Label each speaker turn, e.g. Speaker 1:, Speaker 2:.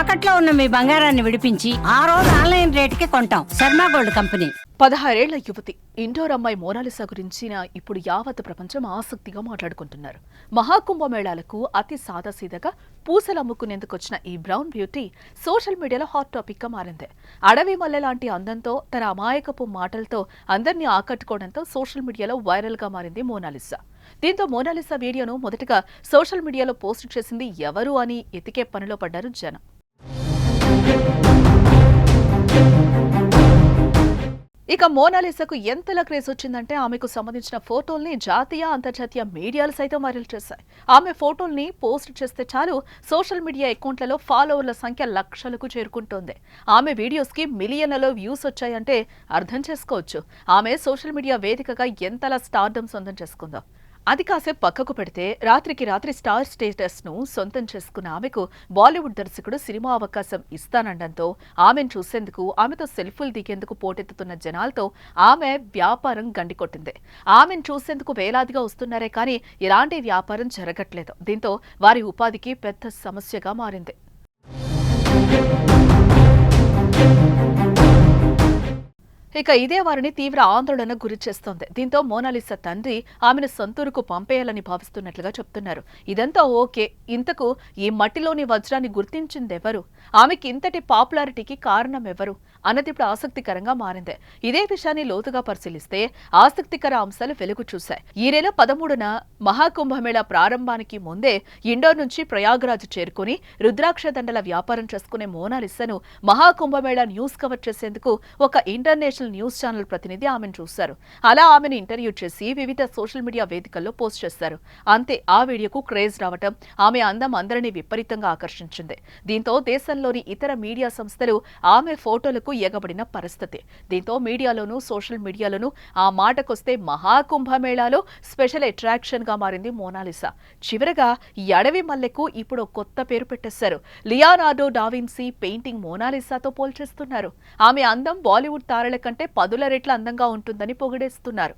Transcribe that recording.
Speaker 1: తాకట్లో ఉన్న మీ బంగారాన్ని విడిపించి ఆ రోజు ఆన్లైన్ రేటుకి కొంటాం. Sharma gold company.
Speaker 2: పదహారేళ్ళ యువతి. ఇండోర్ అమ్మాయి మోనాలిసా గురించిన ఇప్పుడు యావత్ ప్రపంచం ఆసక్తిగా మాట్లాడుకుంటున్నారు. మహాకుంభమేళాలకు అతి సాదాసీదగా పూసలు అమ్ముకునేందుకు వచ్చిన ఈ బ్రౌన్ బ్యూటీ సోషల్ మీడియాలో హాట్ టాపిక్గా మారింది. అడవి మల్లె లాంటి అందంతో తన అమాయకపు మాటలతో అందరినీ ఆకట్టుకోవడంతో సోషల్ మీడియాలో వైరల్గా మారింది మోనాలిసా. దీంతో మోనాలిసా వీడియోను మొదటగా సోషల్ మీడియాలో పోస్ట్ చేసింది ఎవరు అని ఎతికే పనిలో పడ్డారు జనం. ఇక మోనాలిసాకు ఎంతలా క్రేజ్ వచ్చిందంటే ఆమెకు సంబంధించిన ఫోటోల్ని జాతీయ అంతర్జాతీయ మీడియాలు సైతం వైరల్ చేశాయి. ఆమె ఫోటోల్ని పోస్ట్ చేస్తే చాలు సోషల్ మీడియా అకౌంట్లలో ఫాలోవర్ల సంఖ్య లక్షలకు చేరుకుంటోంది. ఆమె వీడియోస్కి మిలియన్లలో వ్యూస్ వచ్చాయంటే అర్థం చేసుకోవచ్చు. ఆమె సోషల్ మీడియా వేదికగా ఎంతలా స్టార్డమ్ సొంతం చేసుకుందో. అది కాసేపు పక్కకు పెడితే రాత్రికి రాత్రి స్టార్ స్టేటస్ను సొంతం చేసుకున్న ఆమెకు బాలీవుడ్ దర్శకుడు సినిమా అవకాశం ఇస్తానండంతో ఆమెను చూసేందుకు ఆమెతో సెల్ఫీలు దిగేందుకు పోటెత్తుతున్న జనాలతో ఆమె వ్యాపారం గండికొట్టింది. ఆమెను చూసేందుకు వేలాదిగా వస్తున్నారే కానీ ఎలాంటి వ్యాపారం జరగట్లేదు. దీంతో వారి ఉపాధికి పెద్ద సమస్యగా మారింది. ఇక ఇదే వారిని తీవ్ర ఆందోళన గురి చేస్తోంది. దీంతో మోనాలిసా తండ్రి ఆమెను సొంతూరుకు పంపేయాలని భావిస్తున్నట్లుగా చెప్తున్నారు. ఇదంతా ఓకే. ఇంతకు ఈ మట్టిలోని వజ్రాన్ని గుర్తించిందెవరు? ఆమెకి ఇంతటి పాపులారిటీకి కారణం ఎవరు అన్నది ఇప్పుడు ఆసక్తికరంగా మారింది. ఇదే విషయాన్ని లోతుగా పరిశీలిస్తే ఆసక్తికర అంశాలు వెలుగు చూశాయి. ఈ నెల పదమూడున మహాకుంభమేళా ప్రారంభానికి ముందే ఇండోర్ నుంచి ప్రయాగరాజ్ చేరుకుని రుద్రాక్ష దండల వ్యాపారం చేసుకునే మోనాలిసాను మహాకుంభమేళా న్యూస్ కవర్ చేసేందుకు ఒక ఇంటర్నేషనల్ న్యూస్ ఛానల్ ప్రతినిధి ఆమెను చూశారు. అలా ఆమెను ఇంటర్వ్యూ చేసి వివిధ సోషల్ మీడియా వేదికల్లో పోస్ట్ చేశారు. అంతే ఆ వీడియోకు క్రేజ్ రావటం ఆమె అందం అందరినీ విపరీతంగా ఆకర్షించింది. దీంతో దేశంలోని ఇతర మీడియా సంస్థలు ఆమె ఫోటోలకు ఎగబడిన పరిస్థితి. దీంతో మీడియాలోనూ సోషల్ మీడియాలోనూ ఆ మాటకొస్తే మహాకుంభమేళాలో స్పెషల్ అట్రాక్షన్గా మారింది మోనాలిసా. చివరగా ఎడవి అడవి మల్లెకు ఇప్పుడు కొత్త పేరు పెట్టేశారు. లియానార్డో డావిన్సీ పెయింటింగ్ మోనాలిసాతో పోల్చేస్తున్నారు. ఆమె అందం బాలీవుడ్ తారల కంటే పదుల రెట్ల అందంగా ఉంటుందని పొగిడేస్తున్నారు.